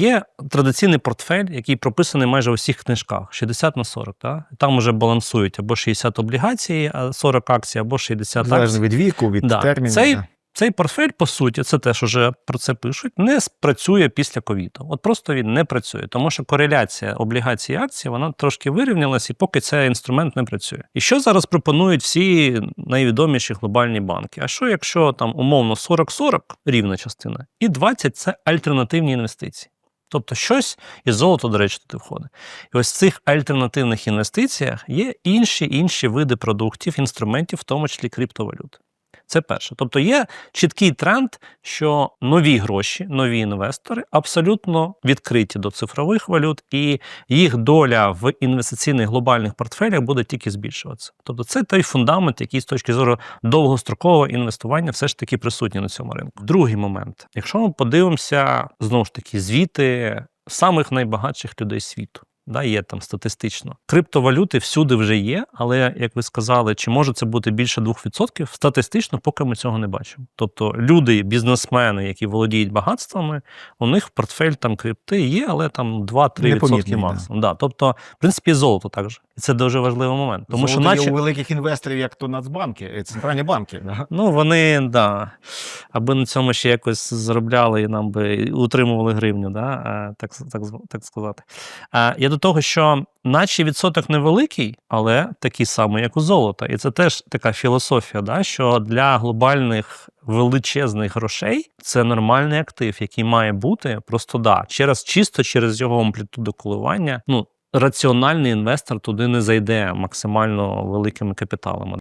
Є традиційний портфель, який прописаний майже у всіх книжках 60 на 40. Да? Там вже балансують або 60 облігацій, 40 акцій, або 60 акцій. Залежно від віку, від Да. термінів. Цей, да. цей портфель, по суті, це теж уже про це пишуть, не спрацює після ковіду. От просто він не працює, тому що кореляція облігацій і акцій вона трошки вирівнялась, і поки цей інструмент не працює. І що зараз пропонують всі найвідоміші глобальні банки? А що якщо там умовно 40-40 рівна частина, і 20 це альтернативні інвестиції? Тобто щось і золото, до речі, туди входить. І ось в цих альтернативних інвестиціях є інші інші види продуктів, інструментів, в тому числі криптовалют. Це перше. Тобто є чіткий тренд, що нові гроші, нові інвестори абсолютно відкриті до цифрових валют, і їх доля в інвестиційних глобальних портфелях буде тільки збільшуватися. Тобто, це той фундамент, який з точки зору довгострокового інвестування все ж таки присутній на цьому ринку. Другий момент: якщо ми подивимося знову ж таки звіти самих найбагатших людей світу. Да, є там статистично. Криптовалюти всюди вже є, але як ви сказали, чи може це бути більше 2%? Статистично, поки ми цього не бачимо. Тобто люди, бізнесмени, які володіють багатствами, у них в портфель там крипти є, але там 2-3% максимум. Да. Тобто, в принципі, золото також. Це дуже важливий момент. Тому що, наче у великих інвесторів, як то Нацбанки, е, центральні банки. Да? Ну, вони, да, аби на цьому ще якось заробляли і нам би утримували гривню, да, е, так, так, так сказати. Е, Я до того, що наче відсоток невеликий, але такий самий, як у золота. І це теж така філософія, да, що для глобальних величезних грошей це нормальний актив, який має бути просто да, через чисто через його амплітуду коливання. Ну, раціональний інвестор туди не зайде максимально великими капіталами.